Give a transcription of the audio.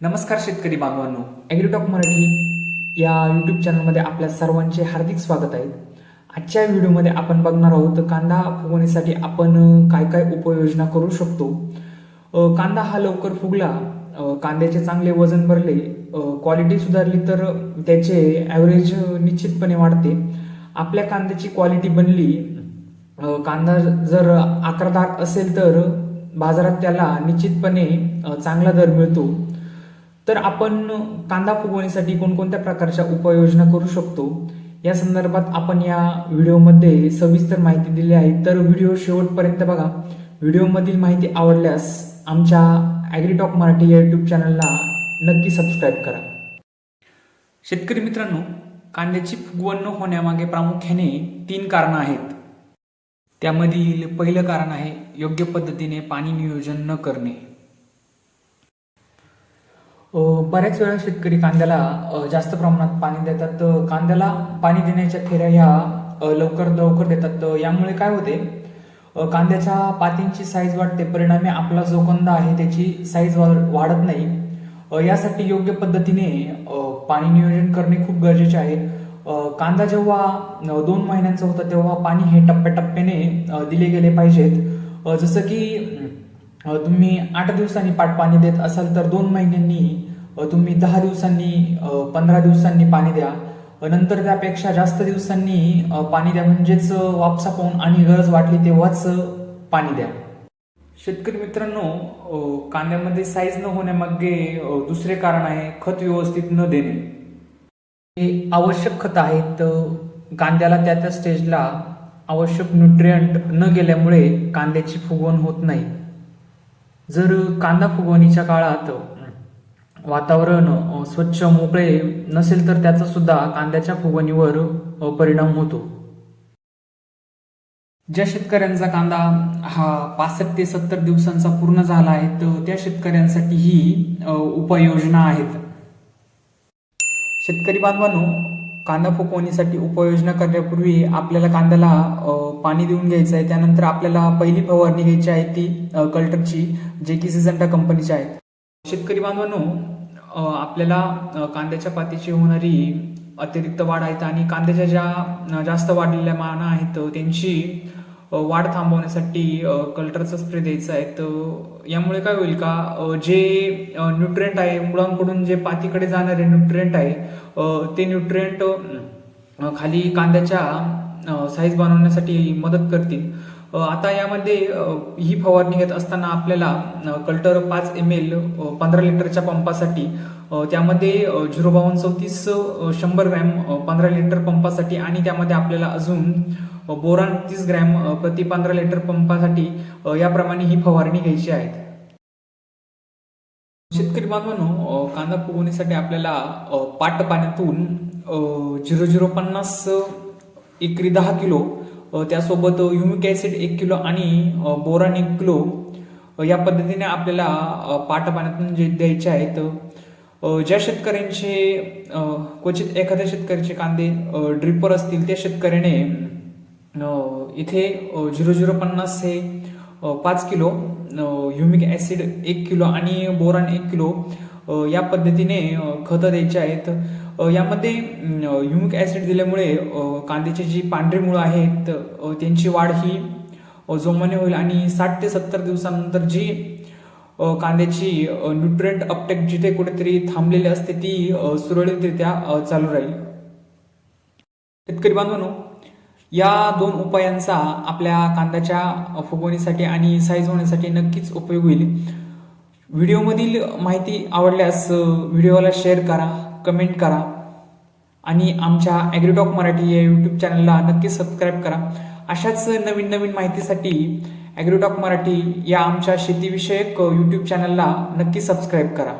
नमस्कार शेतकरी बांधवांनो. ॲग्रीटॉक मराठी या यूट्यूब चॅनलमध्ये आपल्या सर्वांचे हार्दिक स्वागत आहे. आजच्या व्हिडिओमध्ये आपण बघणार आहोत कांदा फुगवणीसाठी आपण काय काय उपाययोजना करू शकतो? कांदा हा लवकर फुगला कांद्याचे चांगले वजन भरले क्वालिटी सुधारली तर त्याचे ॲव्हरेज निश्चितपणे वाढते. आपल्या कांद्याची क्वालिटी बनली कांदा जर आकारदार असेल तर बाजारात त्याला निश्चितपणे चांगला दर मिळतो. तर आपण कांदा फुगवणीसाठी कोणकोणत्या प्रकारच्या उपाययोजना करू शकतो? या संदर्भात आपण या व्हिडिओमध्ये सविस्तर माहिती दिली आहे. तर व्हिडिओ शेवटपर्यंत बघा. व्हिडिओमधील माहिती आवडल्यास आमच्या ॲग्रीटॉक मराठी या यूट्यूब चॅनलला नक्की सबस्क्राईब करा. शेतकरी मित्रांनो कांद्याची फुगवण न होण्यामागे प्रामुख्याने तीन कारणं आहेत. त्यामधील पहिलं कारण आहे योग्य पद्धतीने पाणी नियोजन न करणे. बऱ्याच वेळा शेतकरी कांद्याला जास्त प्रमाणात पाणी देतात. कांद्याला पाणी देण्याच्या फेऱ्या ह्या लवकर लवकर देतात. यामुळे काय होते? कांद्याच्या पातींची साईज वाढते. परिणामी आपला जो कांदा आहे त्याची साईज वाढत नाही. यासाठी योग्य पद्धतीने पाणी नियोजन करणे खूप गरजेचे आहे. कांदा जेव्हा दोन महिन्यांचा होता तेव्हा पाणी हे टप्प्याटप्प्याने दिले गेले पाहिजेत. जसं की तुम्ही आठ दिवसांनी पाट पाणी देत असाल तर दोन महिन्यांनी तुम्ही दहा दिवसांनी पंधरा दिवसांनी पाणी द्या. नंतर त्यापेक्षा जास्त दिवसांनी पाणी द्या म्हणजेच वापसा पाहून आणि गरज वाटली तेव्हाच पाणी द्या. शेतकरी मित्रांनो कांद्यामध्ये साईज न होण्यामागे दुसरे कारण आहे खत व्यवस्थित न देणे. हे आवश्यक खत आहेत कांद्याला त्या त्या स्टेजला आवश्यक न्यूट्रियंट न गेल्यामुळे कांद्याची फुगवण होत नाही. जर कांदा फुगवणीच्या काळात वातावरण स्वच्छ मोकळे नसेल तर त्याचा सुद्धा कांद्याच्या फुगवणीवर परिणाम होतो. ज्या शेतकऱ्यांचा कांदा हा पासष्ट ते सत्तर दिवसांचा पूर्ण झाला आहे तर त्या शेतकऱ्यांसाठी ही उपाययोजना आहेत. शेतकरी बांधवांनो कांदा फुकवणीसाठी उपाययोजना करण्यापूर्वी आपल्याला कांद्याला पाणी देऊन घ्यायचं आहे. त्यानंतर आपल्याला पहिली फवारणी घ्यायची आहे ती कल्टरची जे की सिझंटा कंपनीची आहे. शेतकरी बांधवांनो आपल्याला कांद्याच्या पातीची होणारी अतिरिक्त वाढ आहेत आणि कांद्याच्या ज्या जास्त वाढलेल्या माना आहेत त्यांची वाढ थांबवण्यासाठी कल्टरचा स्प्रे द्यायचा आहे. तर यामुळे काय होईल का जे न्यूट्रिएंट आहे मुळांकडून जे पातीकडे जाणारे न्यूट्रिएंट आहे ते न्यूट्रिएंट खाली कांद्याच्या साईज बनवण्यासाठी मदत करतील. आता यामध्ये ही फवारणी घेत असताना आपल्याला कल्टर पाच एम एल पंधरा लिटरच्या पंपासाठी त्यामध्ये झिरो बावन्न चौतीस शंभर ग्रॅम पंधरा लिटर पंपासाठी आणि त्यामध्ये आपल्याला अजून बोरान तीस ग्रॅम प्रति पंधरा लिटर पंपासाठी याप्रमाणे ही फवारणी घ्यायची आहे. शेतकरी बांधवांनो कांदा फुगवणीसाठी आपल्याला पाट पाण्यातून झिरो झिरो पन्नास एकरी दहा किलो त्यासोबत ह्युमिक ॲसिड एक किलो आणि अ, बोरान एक किलो या पद्धतीने आपल्याला पाट पाण्यातून जे द्यायचे आहेत ज्या शेतकऱ्यांचे क्वचित एखाद्या शेतकऱ्याचे कांदे ड्रिपर असतील त्या शेतकऱ्याने इथे झिरो झिरो पन्नास हे पाच किलो ह्युमिक ॲसिड एक किलो आणि बोरान एक किलो या पद्धतीने खतं द्यायचे आहेत. यामध्ये ह्युमिक ॲसिड दिल्यामुळे कांद्याची जी पांढरी मुळं आहेत त्यांची वाढ ही जोमाने होईल आणि साठ ते सत्तर दिवसानंतर जी कांद्याची न्यूट्रिएंट अपटेक जिथे कुठेतरी थांबलेली असते ती सुरळीतरित्या चालू राहील. शेतकरी बांधवांनो या दोन उपायांचा आपल्या कांद्याच्या फुगवणीसाठी आणि साईज होण्यासाठी नक्कीच उपयोग होईल. व्हिडिओमधील माहिती आवडल्यास व्हिडिओला शेअर करा. कमेंट करा. आणि आमच्या ॲग्रीटॉक मराठी या यूट्यूब चॅनलला नक्की सबस्क्राईब करा. अशाच नवीन नवीन माहितीसाठी ॲग्रीटॉक मराठी या आमच्या शेतीविषयक यूट्यूब चॅनलला नक्की सबस्क्राईब करा.